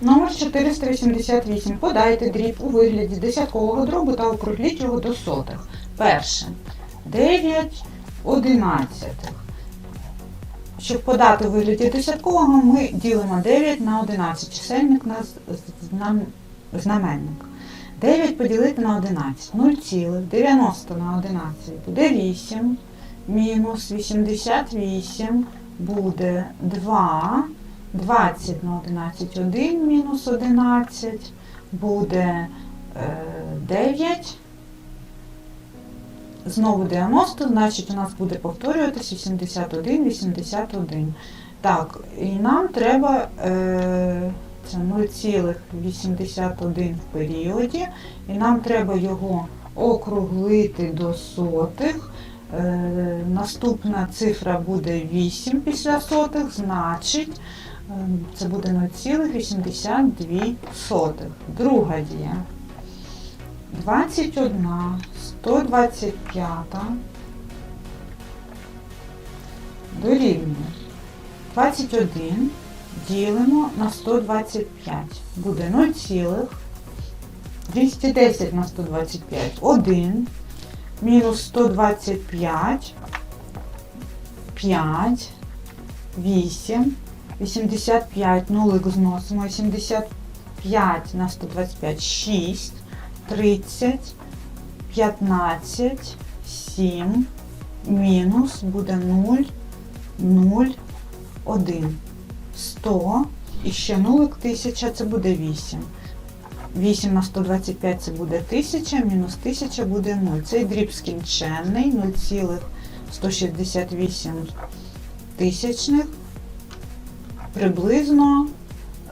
Номер 488. Подайте дріб у вигляді десяткового дробу та округліть його до сотих. Перше. 9 одинадцятих. Щоб подати у вигляді десяткового, ми ділимо 9 на 11. Чисельник на знам- знаменник. 9 поділити на 11. 0,90 на 11 буде 8. Мінус 88 буде 2. 20 на 11, 1 мінус 11 буде е, 9. Знову 90, значить у нас буде повторюватись 81, 81. Так, і нам треба е, це 0,81 в періоді, і нам треба його округлити до сотих. Е, наступна цифра буде 8 після сотих, значить е, це буде 0,82. Друга дія. 21, 125 дорівнює 21 ділимо на 125. Буде 0, 210 на 125. 1 мінус 125, 5, 8, 85, нулик зносимо, 85 на 125, 6, 30, 15, 7, мінус буде 0, 0, 1, 100, і ще нулик 1000, це буде 8. 8 на 125 це буде 1000, мінус 1000 буде 0. Цей дріб скінченний 0,168 тисячних. Приблизно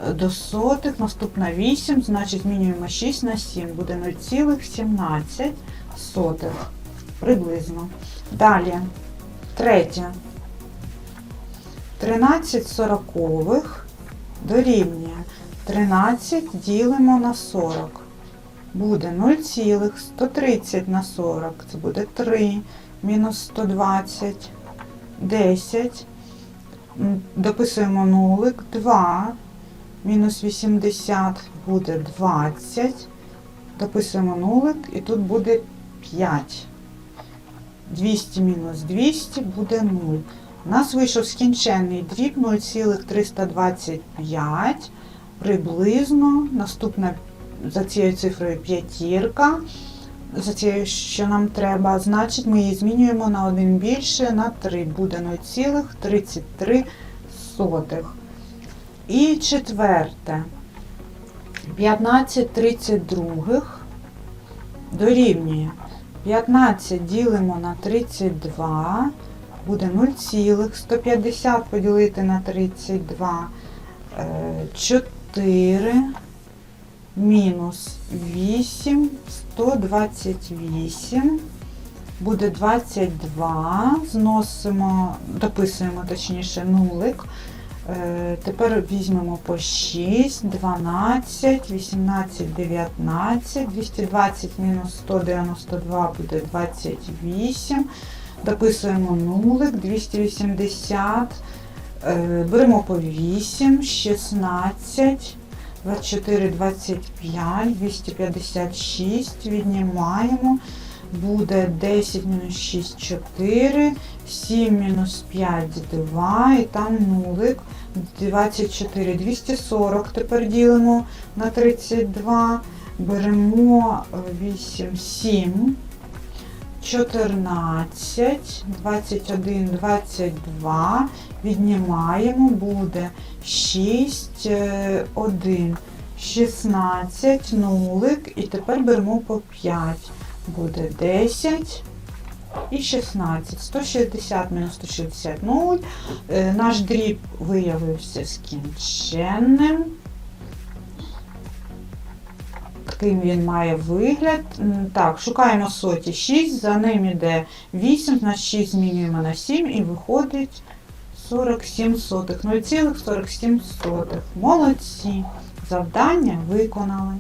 е, до сотих, наступна 8, значить змінюємо 6 на 7, буде 0,17 сотих. Приблизно. Далі, третє. 13 сорокових дорівнює 13 ділимо на 40. Буде 0,130 на 40. Це буде 3. Мінус 120. 10. Дописуємо нулик. 2. Мінус 80 буде 20. Дописуємо нулик і тут буде 5. 200 мінус 200 буде 0. У нас вийшов скінченний дріб 0,325 приблизно. Наступна за цією цифрою п'ятірка. За цією, що нам треба, значить, ми її змінюємо на один більше, на 3. Буде 0,33. І четверте. 15 32 дорівнює 15 ділимо на 32, буде 0,150 поділити на 32, е, 4 мінус 8, 128, буде 22, зносимо, дописуємо точніше нулик. Е, Тепер візьмемо по 6, 12, 18, 19, 220 мінус 192 буде 28. Дописуємо нулик, 280. Е, Беремо по 8, 16, 24, 25, 256. Віднімаємо. Буде 10 мінус 6, 4, 7 мінус 5, 2, і там нулик. 24, 240 тепер ділимо на 32. Беремо 8, 7, 14, 21, 22. Віднімаємо, буде 6, 1, 16, нулик. І тепер беремо по 5. Буде 10 і 16. 160 мінус 160 0. Е, Наш дріб виявився скінченним. Таким він має вигляд. Так, шукаємо соті 6, за ним іде 8, значить 6 змінюємо на 7 і виходить 47 сотих. 0,47 сотих. Молодці. Завдання виконали.